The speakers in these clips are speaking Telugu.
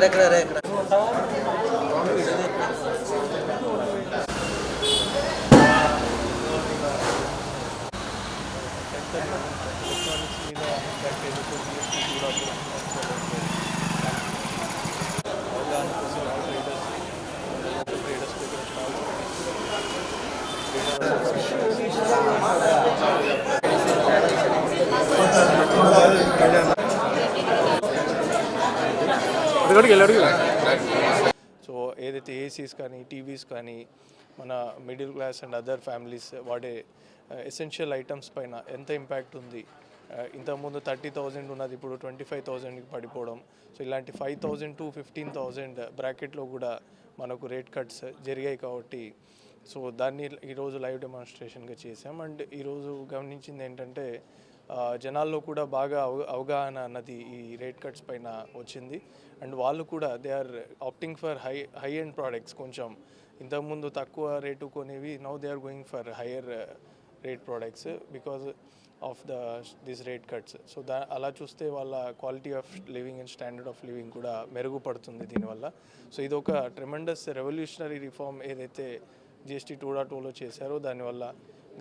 ఎక్కడెక్కడ రే ఎక్కడ సో ఏదైతే ఏసీస్ కానీ టీవీస్ కానీ మన middle class and other families వాడే uh, ఎసెన్షియల్ ఐటమ్స్ పైన ఎంత ఇంపాక్ట్ ఉంది? Uh, ఇంతకుముందు థర్టీ థౌజండ్ ఉన్నది ఇప్పుడు ట్వంటీ ఫైవ్ థౌజండ్కి పడిపోవడం. సో ఇలాంటి five thousand to fifteen thousand బ్రాకెట్లో కూడా మనకు రేట్ కట్స్ జరిగాయి కాబట్టి సో దాన్ని ఈరోజు లైవ్ డెమాన్స్ట్రేషన్గా చేసాం అండ్ ఈరోజు గమనించింది ఏంటంటే జనాల్లో కూడా బాగా అవ అవగాహన అన్నది ఈ రేట్ కట్స్ పైన వచ్చింది. అండ్ వాళ్ళు కూడా they are opting for high high end products కొంచెం. ఇంతకుముందు తక్కువ rate కొనేవి now they are going for higher rate products because of the this rate cuts. So దా అలా చూస్తే వాళ్ళ quality of living and standard of living కూడా మెరుగుపడుతుంది దీనివల్ల. సో ఇది ఒక ట్రెమెండస్ రెవల్యూషనరీ రిఫార్మ్ ఏదైతే జిఎస్టీ టూ డాట్ టూలో చేశారో. దానివల్ల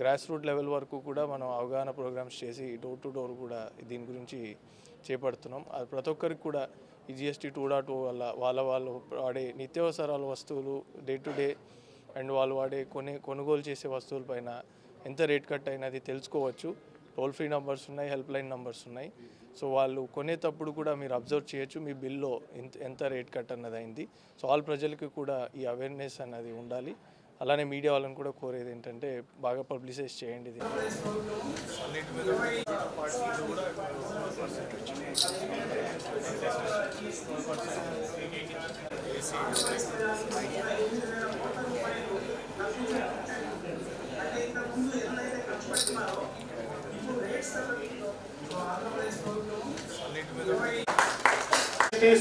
గ్రాస్ రూట్ లెవెల్ వరకు కూడా మనం అవగాహన ప్రోగ్రామ్స్ చేసి డోర్ టు డోర్ కూడా దీని గురించి చేపడుతున్నాం. అది ప్రతి ఒక్కరికి కూడా ఈ జిఎస్టీ టూ డాట్ టూ వల్ల వాళ్ళ వాళ్ళు వాడే నిత్యావసరాల వస్తువులు డే టు డే అండ్ వాళ్ళు వాడే కొనే కొనుగోలు చేసే వస్తువులపైన ఎంత రేట్ కట్ అయినది తెలుసుకోవచ్చు. టోల్ ఫ్రీ నంబర్స్ ఉన్నాయి హెల్ప్ లైన్ నంబర్స్ ఉన్నాయి. సో వాళ్ళు కొనేటప్పుడు కూడా మీరు అబ్జర్వ్ చేయొచ్చు మీ బిల్లో ఎంత ఎంత రేట్ కట్ అన్నది అయింది సో ఆల్ ప్రజలకి కూడా ఈ అవేర్నెస్ అన్నది ఉండాలి. అలానే మీడియా వాళ్ళని కూడా కోరేది ఏంటంటే బాగా పబ్లిసైజ్ చేయండి ఇది.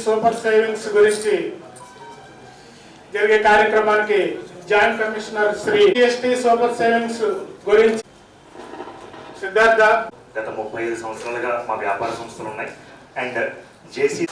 సూపర్ సేవింగ్స్ గురించి జరిగే కార్యక్రమానికి joint commissioner Shri GST super savings గురించి. సిద్ధార్థ. గత ముప్పై ఐదు సంవత్సరాలుగా మా వ్యాపార సంస్థలు ఉన్నాయి. And JC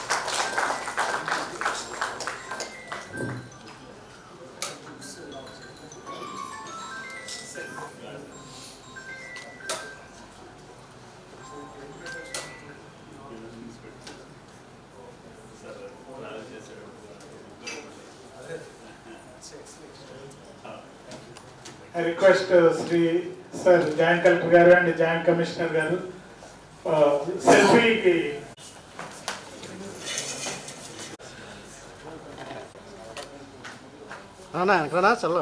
request Shri sir joint collector గారు అండ్ జాయింట్ కమిషనర్ గారు సెల్ఫీకి అన్నా వెనకరా చల్ల